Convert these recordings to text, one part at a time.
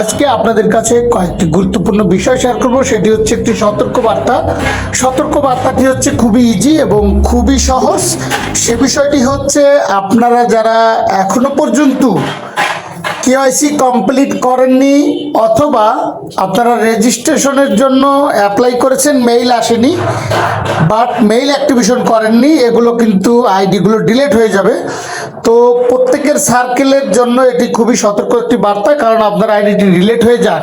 আজকে আপনাদের কাছে কয়েকটি গুরুত্বপূর্ণ বিষয় শেয়ার করব। সেটি হচ্ছে একটি সতর্ক বার্তা সতর্ক বার্তাটি হচ্ছে খুবই ইজি এবং খুবই সহজ। সে বিষয়টি হচ্ছে আপনারা যারা এখনও পর্যন্ত কেওয়াইসি কমপ্লিট করেননি অথবা আপনারা রেজিস্ট্রেশনের জন্য অ্যাপ্লাই করেছেন, মেইল আসেনি, বাট মেইল অ্যাক্টিভেশন করেননি, এগুলো কিন্তু আইডিগুলো ডিলেট হয়ে যাবে। তো প্রত্যেকের সার্কেলের জন্য এটি খুবই সতর্ক একটি বার্তা, কারণ আপনার আইডিটি ডিলেট হয়ে যাক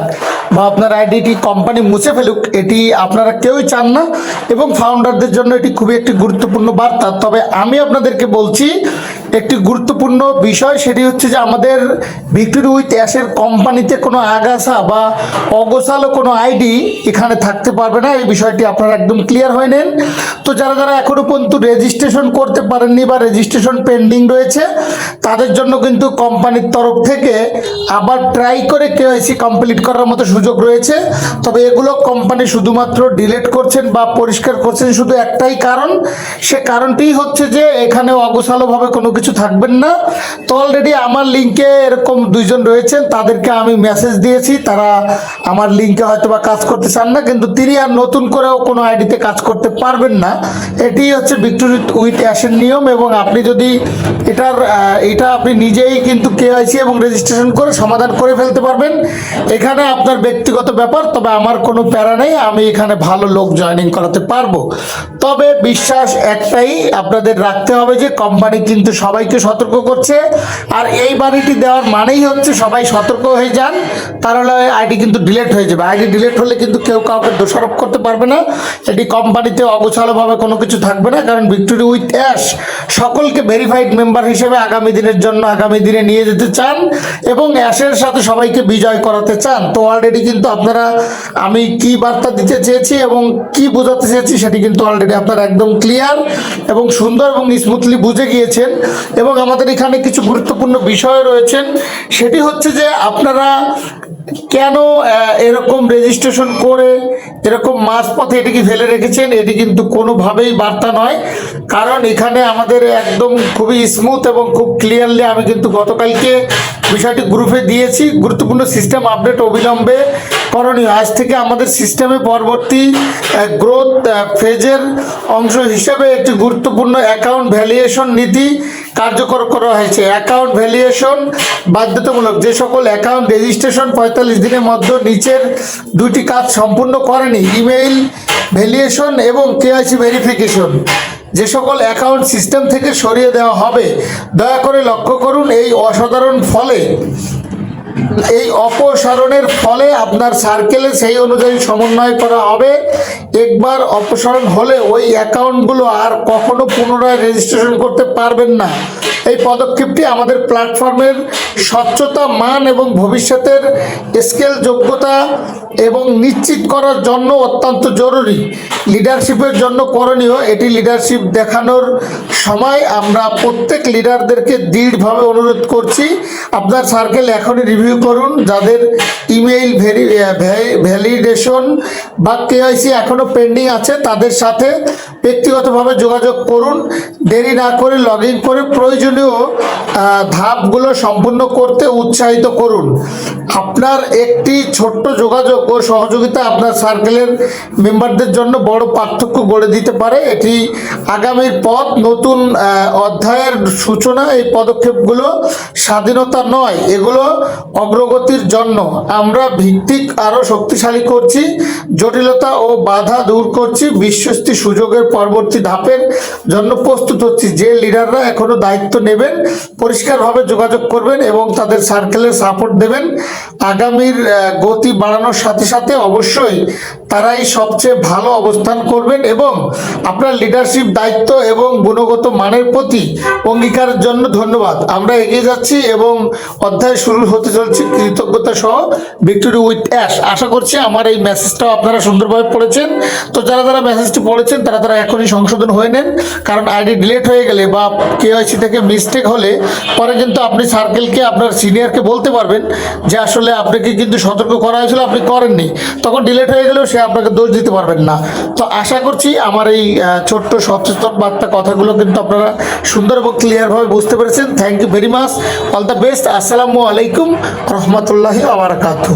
বা আপনার আইডিটি কোম্পানি মুছে ফেলুক, এটি আপনারা কেউই চান না এবং ফাউন্ডারদের জন্য এটি খুবই একটি গুরুত্বপূর্ণ বার্তা। তবে আমি আপনাদেরকে বলছি একটি গুরুত্বপূর্ণ বিষয় সেটি হচ্ছে যে আমাদের ভিক্টোরি উইথ অ্যাশের কোম্পানিতে কোনো আগাছা বা অগোছালো কোনো আইডি এখানে থাকতে পারবে না। এই বিষয়টি আপনারা একদম ক্লিয়ার হয়ে নেন। তো যারা যারা এখনও পর্যন্ত রেজিস্ট্রেশন করতে পারেননি বা রেজিস্ট্রেশন পেন্ডিং রয়েছে, তাদের জন্য কিন্তু কোম্পানির তরফ থেকে আবার ট্রাই করে কেওয়াইসি কমপ্লিট করার মতো সুযোগ রয়েছে। তবে এগুলো কোম্পানি শুধুমাত্র ডিলিট করছেন বা পরিষ্কার করছেন শুধু একটাই কারণ। সে কারণটি হচ্ছে যে এখানে অগোছালোভাবে কোনো কিছু থাকবেন না। তো অলরেডি আমার লিঙ্কে এরকম দুইজন রয়েছেন, তাদেরকে আমি মেসেজ দিয়েছি, তারা আমার লিঙ্কে হয়তো বা কাজ করতে চান না, কিন্তু তিনি আর নতুন করেও কোনো আইডিতে কাজ করতে পারবেন না। এটি হচ্ছে ভিক্টোরি উইথ অ্যাশের নিয়ম এবং আপনি যদি এটার এটা আপনি নিজেই কিন্তু কেওয়াইসি এবং রেজিস্ট্রেশন করে সমাধান করে ফেলতে পারবেন। এখানে আপনার ব্যক্তিগত ব্যাপার, তবে আমার কোনো প্যারা নেই, আমি এখানে ভালো লোক জয়েনিং করাতে পারব। তবে বিশ্বাস একটাই, আপনাদের রাখতে হবে যে কোম্পানি কিন্তু সবাইকে সতর্ক করছে। আর এই বাড়িটি দেওয়ার মানেই হচ্ছে সবাই সতর্ক হয়ে যান। তাহলে আইডি কিন্তু ডিলেট হয়ে যাবে। আইডি ডিলেট হলে কিন্তু কেউ কাউকে দোষারোপ করতে পারবে না। এটি কোম্পানিতে অগোছালোভাবে কোনো কিছু থাকবে না, কারণ ভিক্টোরি উইথ অ্যাশ সকলকে ভেরিফাইড মেম্বার হিসেবে আগামী দিনের জন্য আগামী দিনে নিয়ে যেতে চান এবং অ্যাশের সাথে সবাইকে বিজয় করাতে চান। তো অলরেডি কিন্তু আপনারা, আমি কি বার্তা দিতে চেয়েছি এবং কি বোঝাতে চেয়েছি সেটি কিন্তু অলরেডি আপনারা একদম ক্লিয়ার এবং সুন্দর এবং স্মুথলি বুঝে গিয়েছেন এবং আমাদের এখানে কিছু গুরুত্বপূর্ণ বিষয় রয়েছেন। সেটি হচ্ছে যে আপনারা কেন এরকম রেজিস্ট্রেশন করে এরকম মাঝপথে এটিকে ফেলে রেখেছেন, এটি কিন্তু কোনোভাবেই বার্তা নয়। কারণ এখানে আমাদের একদম খুবই স্মুথ এবং খুব ক্লিয়ারলি আমি কিন্তু গতকালকে বিষয়টি গ্রুপে দিয়েছি। গুরুত্বপূর্ণ সিস্টেম আপডেট অবিলম্বে করণীয়। আজ থেকে আমাদের সিস্টেমে পরবর্তী গ্রোথ ফেজের অংশ হিসেবে একটি গুরুত্বপূর্ণ অ্যাকাউন্ট ভ্যালিয়েশন নীতি কার্যকর করা হয়েছে। অ্যাকাউন্ট ভ্যালিয়েশন বাধ্যতামূলক। যে সকল অ্যাকাউন্ট রেজিস্ট্রেশন পঁয়তাল্লিশ দিনের মধ্যে নিচের দুটি কাজ সম্পূর্ণ করেনি। ইমেইল ভ্যালিয়েশন এবং কেআইসি ভেরিফিকেশন যে সকল অ্যাকাউন্ট সিস্টেম থেকে সরিয়ে দেওয়া হবে, দয়া করে লক্ষ্য করুন এই অসাধারণ ফলে, এই অপসারণের ফলে আপনার সার্কেলে সেই অনুযায়ী সমন্বয় করা হবে। একবার অপসারণ হলে ওই অ্যাকাউন্টগুলো আর কখনো পুনরায় রেজিস্ট্রেশন করতে পারবেন না। এই পদক্ষেপটি আমাদের প্ল্যাটফর্মের স্বচ্ছতা, মান এবং ভবিষ্যতের স্কেল যোগ্যতা এবং নিশ্চিত করার জন্য অত্যন্ত জরুরি। লিডারশিপের জন্য করণীয় এটি লিডারশিপ দেখানোর সময়। আমরা প্রত্যেক লিডারদেরকে দৃঢ়ভাবে অনুরোধ করছি, আপনার সার্কেল এখনই রিভিউ করুন। যাদের ইমেইল ভেরি ভ্যালিডেশন বা কেআইসি এখনও পেন্ডিং আছে, তাদের সাথে ব্যক্তিগতভাবে যোগাযোগ করুন। দেরি না করে লগ করে প্রয়োজনীয় আহ, ধাপগুলো সম্পূর্ণ করতে উৎসাহিত করুন। আপনার একটি ছোট্ট যোগাযোগ ও সহযোগিতা আপনার সার্কেলের মেম্বারদের জন্য বড় পার্থক্য গড়ে দিতে পারে। এটি আগামীর পথ নতুন অধ্যায়ের সূচনা এই পদক্ষেপগুলো স্বাধীনতা নয় এগুলো অগ্রগতির জন্য। আমরা ভিত্তিক আরও শক্তিশালী করছি জটিলতা ও বাধা দূর করছি বিশ্বস্তি সুযোগের পরবর্তী ধাপের জন্য প্রস্তুত হচ্ছি। যে লিডাররা এখনও দায়িত্ব নেবেন, পরিষ্কারভাবে যোগাযোগ করবেন এবং তাদের সার্কেলের সাপোর্ট দেবেন। আগামীর গতি বাড়ানোর সাথে সাথে অবশ্যই তারাই সবচেয়ে ভালো অবস্থান করবেন এবং আপনার লিডারশিপ দায়িত্ব এবং গুণগত মানের প্রতি অঙ্গীকারের জন্য ধন্যবাদ। আমরা এগিয়ে যাচ্ছি এবং অধ্যায় শুরু হতে চলছে কৃতজ্ঞতা সহ। ভিক্টোরি উইথ অ্যাশ আশা করছি আমার এই মেসেজটাও আপনারা সুন্দরভাবে পড়েছেন। তো যারা যারা মেসেজটি পড়েছেন, তারা তারা এখনই সংশোধন হয়ে নেন। কারণ আইডি ডিলেট হয়ে গেলে বা কেওয়াইসি থেকে মিস্টেক হলে পরে কিন্তু আপনি সার্কেলকে আপনার সিনিয়রকে বলতে পারবেন যে আসলে আপনাকে কিন্তু সতর্ক করা হয়েছিল, আপনি করেননি। তখন ডিলেট হয়ে গেলেও সে আপনাকে দোষ দিতে পারবেন না। তো আশা করছি আমার এই ছোট্ট সচেতন বার্তা কথাগুলো কিন্তু আপনারা সুন্দর এবং ক্লিয়ারভাবে বুঝতে পেরেছেন। Thank you very much all the best আসসালামু আলাইকুম রহমতুল্লাহি আবরাকাতু